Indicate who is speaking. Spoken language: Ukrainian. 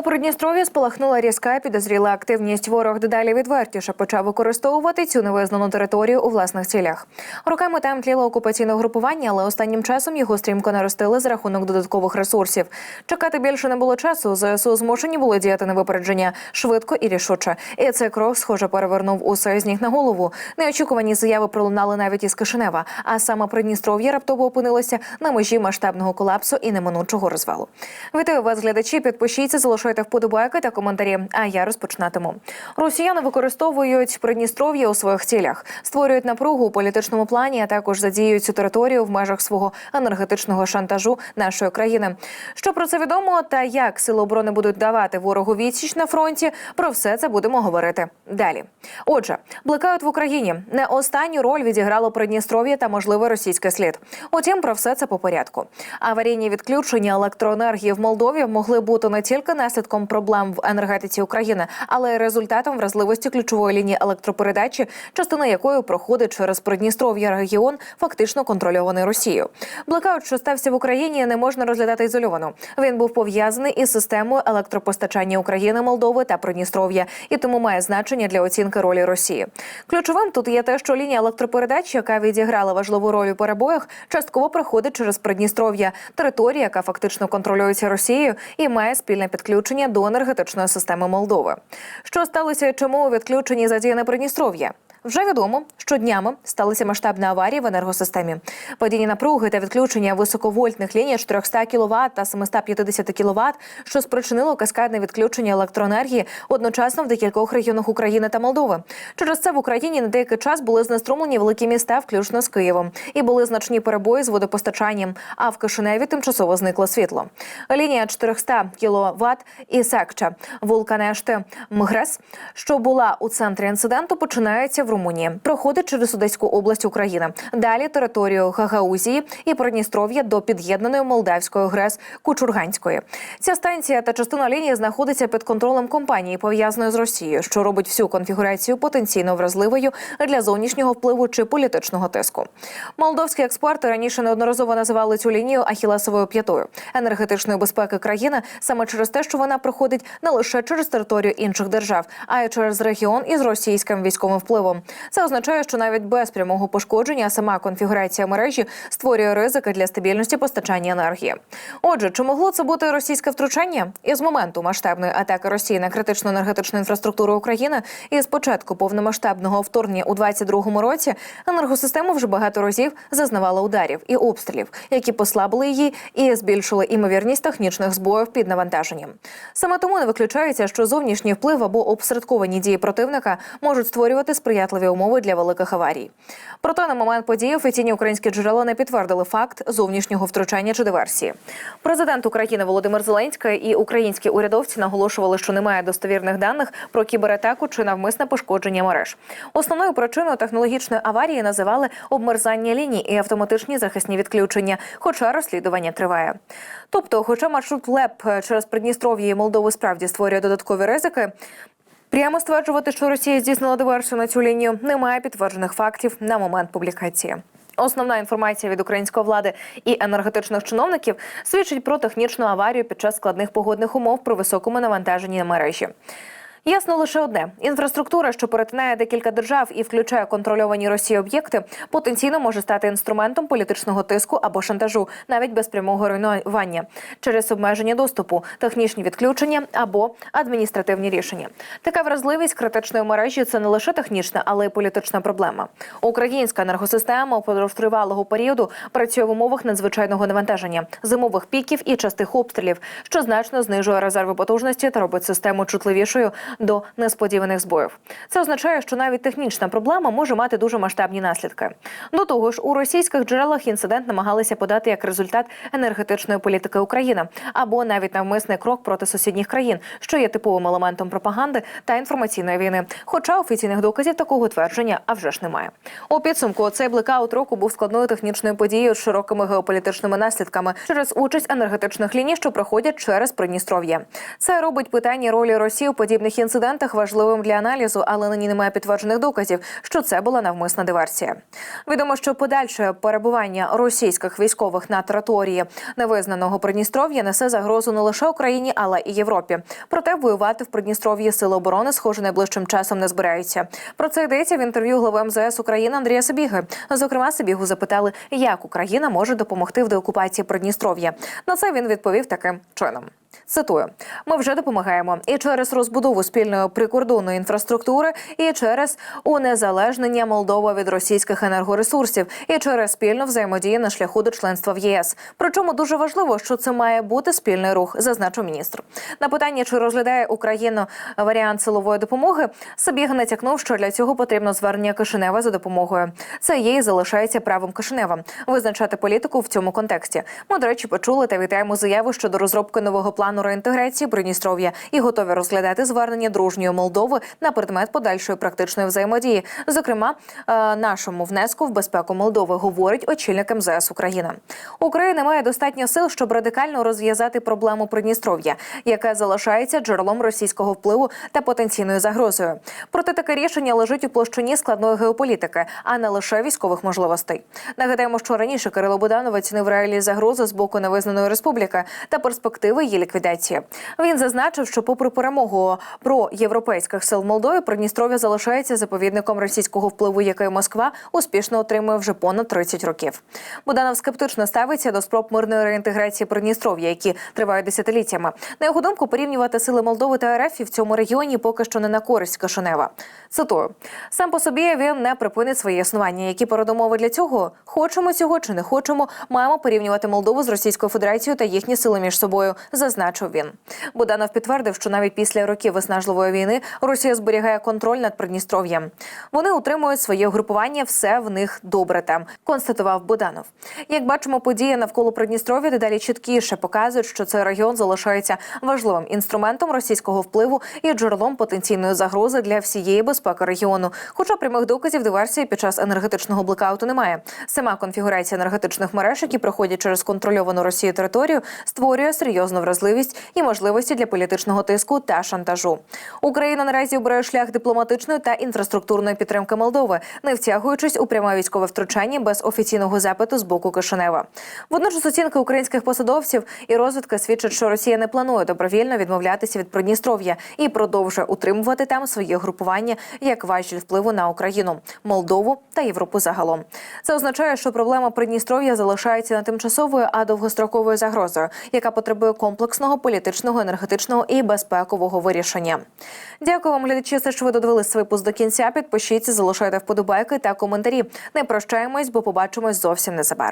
Speaker 1: У Придністров'ї спалахнула різка підозріла активність. Ворог дедалі відвертіше почав використовувати цю невизнану територію у власних цілях. Роками там тліло окупаційне групування, але останнім часом його стрімко наростили за рахунок додаткових ресурсів. Чекати більше не було часу. ЗСУ змушені були діяти на випередження швидко і рішуче. І цей крок, схоже, перевернув усе з ніг на голову. Неочікувані заяви пролунали навіть із Кишинева. А саме Придністров'я раптово опинилося на межі масштабного колапсу і неминучого розвалу. Вітаю вас, глядачі. Підпишіться, залишайте вподобайки та коментарі. А я розпочинатиму. Росіяни використовують Придністров'я у своїх цілях, створюють напругу у політичному плані, а також задіюють цю територію в межах свого енергетичного шантажу нашої країни. Що про це відомо та як сили оборони будуть давати ворогу відсіч на фронті? Про все це будемо говорити далі. Отже, блекаут в Україні не останню роль відіграло Придністров'я та можливий російський слід. Утім, про все це по порядку. Аварійні відключення електроенергії в Молдові могли бути не тільки наслідком проблем в енергетиці України, але й результатом вразливості ключової лінії електропередачі, частина якої проходить через Придністров'я регіон, фактично контрольований Росією. Блекаут, що стався в Україні, не можна розглядати ізольовано. Він був пов'язаний із системою електропостачання України, Молдови та Придністров'я, і тому має значення для оцінки ролі Росії. Ключовим тут є те, що лінія електропередач, яка відіграла важливу роль у перебоях, частково проходить через Придністров'я, територія, яка фактично контролюється Росією і має спільне підключення до енергетичної системи Молдови. Що сталося і чому у відключенні задіяне Придністров'я? Вже відомо, що днями сталися масштабні аварії в енергосистемі. Падіння напруги та відключення високовольтних ліній 400 кВт та 750 кВт, що спричинило каскадне відключення електроенергії одночасно в декількох регіонах України та Молдови. Через це в Україні на деякий час були знеструмлені великі міста, включно з Києвом, і були значні перебої з водопостачанням. А в Кишиневі тимчасово зникло світло. Лінія 400 кВт і секча Вулканешти Мгрес, що була у центрі інциденту, починається в Румунії, проходить через Одеську область України. Далі територію Гагаузії і Придністров'я до під'єднаної Молдавської ГРЕС Кучурганської. Ця станція та частина лінії знаходиться під контролем компанії, пов'язаної з Росією, що робить всю конфігурацію потенційно вразливою для зовнішнього впливу чи політичного тиску. Молдовські експерти раніше неодноразово називали цю лінію ахілесовою п'ятою енергетичної безпеки країни саме через те, що вона проходить не лише через територію інших держав, а й через регіон із російським військовим впливом. Це означає, що навіть без прямого пошкодження сама конфігурація мережі створює ризики для стабільності постачання енергії. Отже, чи могло це бути російське втручання? Із моменту масштабної атаки Росії на критичну енергетичну інфраструктуру України і з початку повномасштабного вторгнення у 2022 році енергосистема вже багато разів зазнавала ударів і обстрілів, які послабили її і збільшили імовірність технічних збоїв під навантаженням. Саме тому не виключається, що зовнішній вплив або обсередковані дії противника можуть створювати сприятливі умови для великих аварій. Проте на момент події офіційні українські джерела не підтвердили факт зовнішнього втручання чи диверсії. Президент України Володимир Зеленський і українські урядовці наголошували, що немає достовірних даних про кібератаку чи навмисне пошкодження мереж. Основною причиною технологічної аварії називали обмерзання ліній і автоматичні захисні відключення, хоча розслідування триває. Тобто, хоча маршрут ЛЕП через Придністров'я і Молдову справді створює додаткові ризики. Прямо стверджувати, що Росія здійснила диверсію на цю лінію, немає підтверджених фактів на момент публікації. Основна інформація від української влади і енергетичних чиновників свідчить про технічну аварію під час складних погодних умов при високому навантаженні на мережі. Ясно лише одне: інфраструктура, що перетинає декілька держав і включає контрольовані Росією об'єкти, потенційно може стати інструментом політичного тиску або шантажу, навіть без прямого руйнування через обмеження доступу, технічні відключення або адміністративні рішення. Така вразливість критичної мережі це не лише технічна, але й політична проблема. Українська енергосистема упродовж тривалого періоду працює в умовах надзвичайного навантаження, зимових піків і частих обстрілів, що значно знижує резерви потужності та робить систему чутливішою до несподіваних збоїв. Це означає, що навіть технічна проблема може мати дуже масштабні наслідки. До того ж, у російських джерелах інцидент намагалися подати як результат енергетичної політики України або навіть навмисний крок проти сусідніх країн, що є типовим елементом пропаганди та інформаційної війни. Хоча офіційних доказів такого твердження а вже ж немає. У підсумку цей блекаут року був складною технічною подією з широкими геополітичними наслідками через участь енергетичних ліній, що проходять через Придністров'я. Це робить питання ролі Росії у подібних інцидентах важливим для аналізу, але нині немає підтверджених доказів, що це була навмисна диверсія. Відомо, що подальше перебування російських військових на території невизнаного Придністров'я несе загрозу не лише Україні, але і Європі. Проте воювати в Придністров'ї сили оборони, схоже, найближчим часом не збираються. Про це йдеться в інтерв'ю глави МЗС України Андрія Сабіги. Зокрема, Сабігу запитали, як Україна може допомогти в деокупації Придністров'я. На це він відповів таким чином. Цитую: ми вже допомагаємо і через розбудову спільної прикордонної інфраструктури, і через унезалежнення Молдова від російських енергоресурсів, і через спільну взаємодію на шляху до членства в ЄС. Причому дуже важливо, що це має бути спільний рух, зазначив міністр. На питання, чи розглядає Україну варіант силової допомоги, Сабіг натякнув, що для цього потрібно звернення Кишинева за допомогою. Це і залишається правом Кишинева визначати політику в цьому контексті. Ми, до речі, почули та вітаємо заяву щодо розробки нового плану реінтеграції Придністров'я і готові розглядати звернення дружньої Молдови на предмет подальшої практичної взаємодії. Зокрема, е, нашому внеску в безпеку Молдови говорить очільник МЗС України. Україна має достатньо сил, щоб радикально розв'язати проблему Придністров'я, яка залишається джерелом російського впливу та потенційною загрозою. Проте таке рішення лежить у площині складної геополітики, а не лише військових можливостей. Нагадаємо, що раніше Кирило Буданов оцінив реалії загрози з боку невизнаної республіки та перспективи її ліквідації. Він зазначив, що, попри перемогу про європейських сил в Молдові, Придністров'я залишається заповідником російського впливу, який Москва успішно отримує вже понад 30 років. Буданов скептично ставиться до спроб мирної реінтеграції Придністров'я, які тривають десятиліттями. На його думку, порівнювати сили Молдови та РФ в цьому регіоні поки що не на користь Кишинева. Цитую сам по собі він не припинить своє існування. Які передумови для цього хочемо цього чи не хочемо, маємо порівнювати Молдову з Російською Федерацією та їхні сили між собою, зазначив він. Буданов підтвердив, що навіть після років виснажливої війни Росія зберігає контроль над Придністров'ям. Вони утримують своє угрупування, все в них добре там, констатував Буданов. Як бачимо, події навколо Придністров'я дедалі чіткіше показують, що цей регіон залишається важливим інструментом російського впливу і джерелом потенційної загрози для всієї безпеки регіону. Хоча прямих доказів диверсії під час енергетичного блекауту немає. Сама конфігурація енергетичних мереж, які проходять через контрольовану Росією територію, створює серйозну вразливість і можливості для політичного тиску та шантажу. Україна наразі обирає шлях дипломатичної та інфраструктурної підтримки Молдови, не втягуючись у пряме військове втручання без офіційного запиту з боку Кишинева. Водночас оцінки українських посадовців і розвідки свідчать, що Росія не планує добровільно відмовлятися від Придністров'я і продовжує утримувати там своє групування як важіль впливу на Україну, Молдову та Європу загалом. Це означає, що проблема Придністров'я залишається не тимчасовою, а довгостроковою загрозою, яка потребує комплексного політичного, енергетичного і безпекового вирішення. Дякую вам, глядачі, за що ви свій випуск до кінця. Підпишіться, залишайте вподобайки та коментарі. Не прощаємось, бо побачимось зовсім незабаром.